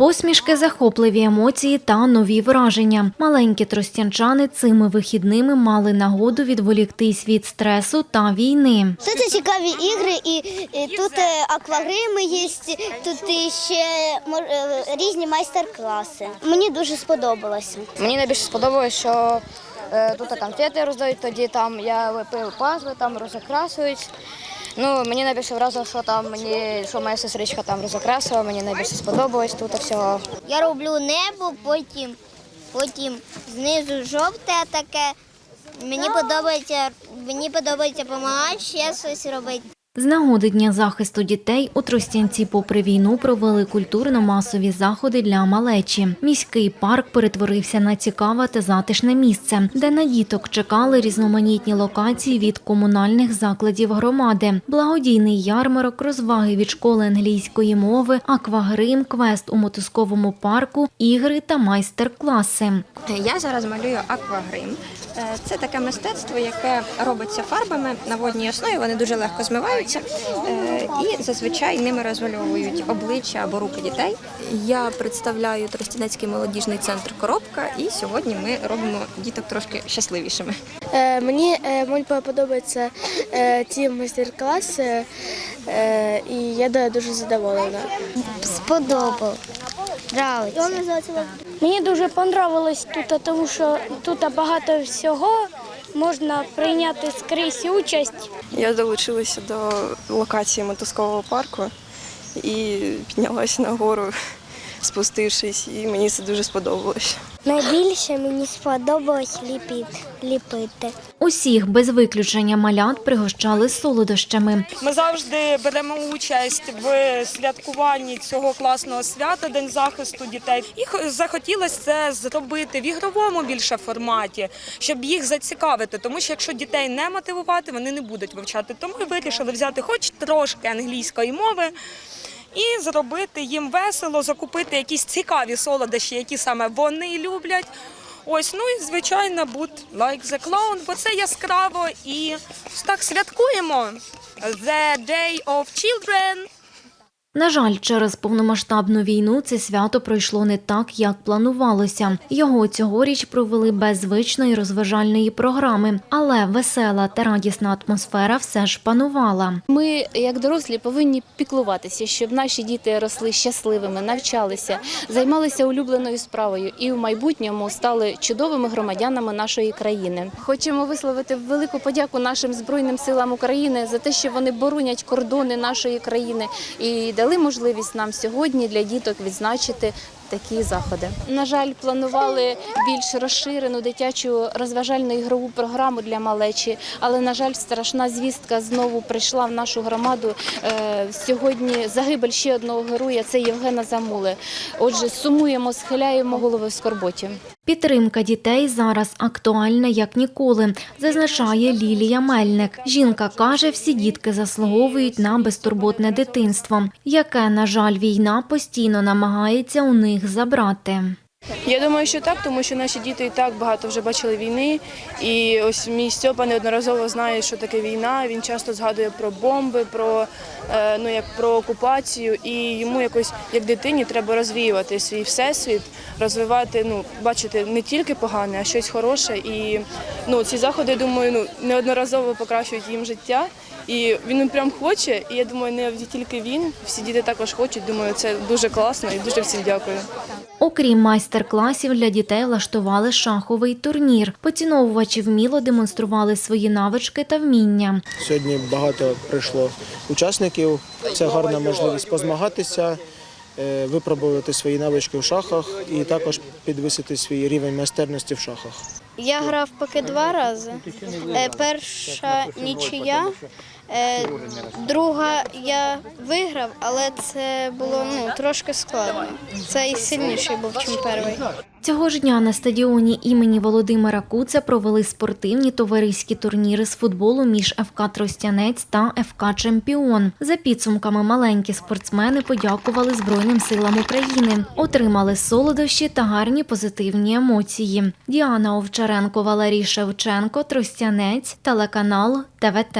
Посмішки, захопливі емоції та нові враження. Маленькі тростянчани цими вихідними мали нагоду відволіктись від стресу та війни. Тут цікаві ігри, і, і тут е, аквагрими є, тут ще е, різні майстер-класи. Мені дуже сподобалося. Мені найбільше сподобалось, що е, тут конфети роздають, тоді там я лепив пазли, там розокрасують. Ну, мені найбільше вразило, що там мені, що моя сестричка там розокрасила, мені найбільше сподобалось тут всього. Я роблю небо, потім, потім знизу жовте таке. Мені подобається, мені подобається допомагати ще щось робити. З нагоди Дня захисту дітей у Тростянці попри війну провели культурно-масові заходи для малечі. Міський парк перетворився на цікаве та затишне місце, де на діток чекали різноманітні локації від комунальних закладів громади, благодійний ярмарок, розваги від школи англійської мови, аквагрим, квест у мотузковому парку, ігри та майстер-класи. Я зараз малюю аквагрим. Е, Це таке мистецтво, яке робиться фарбами на водній основі. Вони дуже легко змиваються е, і зазвичай ними розвальовують обличчя або руки дітей. Я представляю Тростянецький молодіжний центр Коробка, і сьогодні ми робимо діток трошки щасливішими. Е, Мені е, подобаються е, ці майстер-класи, е, і я дуже задоволена. Сподобав. Мені дуже понравилось тут, тому що тут багато всього можна прийняти скрізь участь. Я долучилася до локації мотузкового парку і піднялася нагору, спустившись, і мені це дуже сподобалось. Найбільше мені сподобалось ліпити. ліпити. Усіх без виключення малят пригощали солодощами. Ми завжди беремо участь в святкуванні цього класного свята День захисту дітей. І захотілося це зробити в ігровому більше форматі, щоб їх зацікавити. Тому що якщо дітей не мотивувати, вони не будуть вивчати. Тому ми вирішили взяти хоч трошки англійської мови. І зробити їм весело, закупити якісь цікаві солодощі, які саме вони люблять. Ось, ну і звичайно, будь like the clown, бо це яскраво і так святкуємо. The Day of Children. На жаль, через повномасштабну війну це свято пройшло не так, як планувалося. Його цьогоріч провели без звичної розважальної програми, але весела та радісна атмосфера все ж панувала. Ми, як дорослі, повинні піклуватися, щоб наші діти росли щасливими, навчалися, займалися улюбленою справою і в майбутньому стали чудовими громадянами нашої країни. Хочемо висловити велику подяку нашим збройним силам України за те, що вони боронять кордони нашої країни і дали можливість нам сьогодні для діток відзначити. Такі заходи на жаль, планували більш розширену дитячу розважальну ігрову програму для малечі, але на жаль, страшна звістка знову прийшла в нашу громаду. Е, Сьогодні загибель ще одного героя це Євгена Замули. Отже, сумуємо, схиляємо голови в скорботі. Підтримка дітей зараз актуальна як ніколи, зазначає Лілія Мельник. Жінка каже, всі дітки заслуговують на безтурботне дитинство, яке, на жаль, війна постійно намагається у них забрати. Я думаю, що так, тому що наші діти і так багато вже бачили війни. І ось мій Стьопа неодноразово знає, що таке війна. Він часто згадує про бомби, про, е, ну, як про окупацію. І йому якось як дитині треба розвіювати свій всесвіт, розвивати, ну, бачити не тільки погане, а щось хороше. І ну, ці заходи, думаю, ну, неодноразово покращують їм життя. І він прям хоче, і я думаю, не тільки він, всі діти також хочуть. Думаю, це дуже класно і дуже всім дякую. Окрім майстер-класів для дітей влаштували шаховий турнір. Поціновувачі вміло демонстрували свої навички та вміння. Сьогодні багато прийшло учасників. Це гарна можливість позмагатися, е, випробувати свої навички в шахах і також підвисити свій рівень майстерності в шахах. Я грав поки два рази. Е, Перша нічия, друга я виграв, але це було ну, трошки складно. Це і сильніший був, ніж перший. Цього ж дня на стадіоні імені Володимира Куца провели спортивні товариські турніри з футболу між ФК Тростянець та ФК Чемпіон. За підсумками маленькі спортсмени подякували Збройним силам України, отримали солодощі та гарні позитивні емоції. Діана Овчаренко, Валерій Шевченко, Тростянець, телеканал ТВТ.